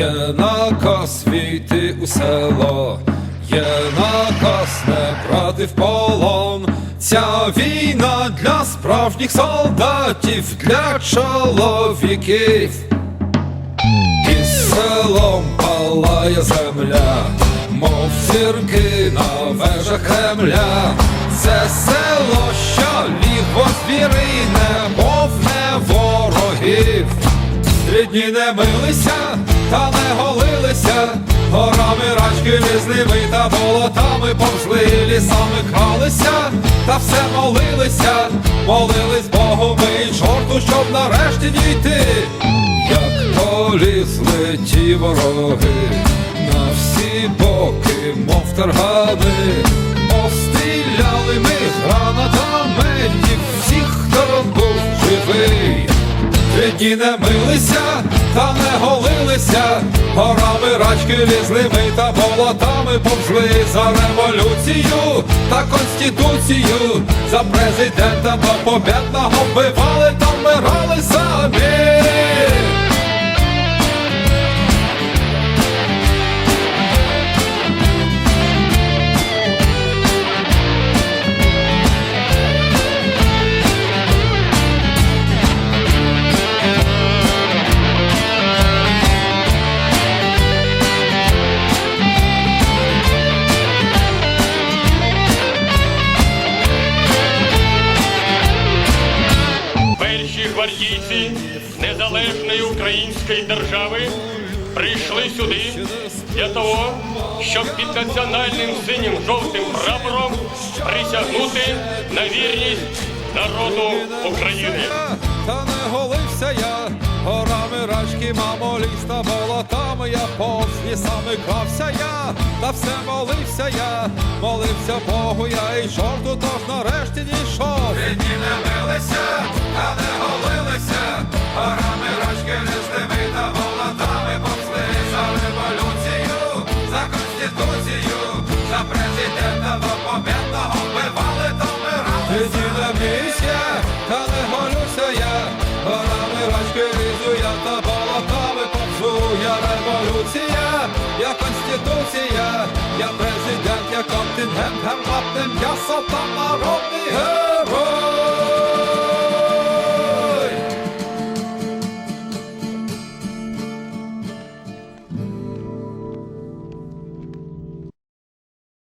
Є наказ війти у село, є наказ не брати в полон. Ця війна для справжніх солдатів, для чоловіків. І селом палає земля, мов зірки на вежах Кремля. Це село, що ліго звірий, немов не ворогів. Три дні не милися, та не голилися, горами рачки лізли ми та болотами повзли, лісами кралися, та все молилися, молились Богу ми й чорту, щоб нарешті дійти, як полізли ті вороги, на всі боки, мов таргани, постріляли ми гранатами, і всіх, хто був живий. Три дні не милися, та не горами рачки лізли ми та болотами повзли за революцію та конституцію, за президента до побєдного вбивали та вмирали самі. Гвардійці незалежної української держави прийшли сюди для того, щоб під національним синім жовтим прапором присягнути на вірність народу України. Та не голився я, горами рачки, мамо, ліс та болотами я повз лісами крався я, та все молився я, молився Богу я і чорту, тож нарешті дійшов. Дні не милися, та не голилися, президента до побєдного вбивали та вмирали. Дні не місця, та не голюся я, горами рачки лізу я та болотами попсу, я революція, я конституція, я президент, я континент, гарматним, я сатан народний герой.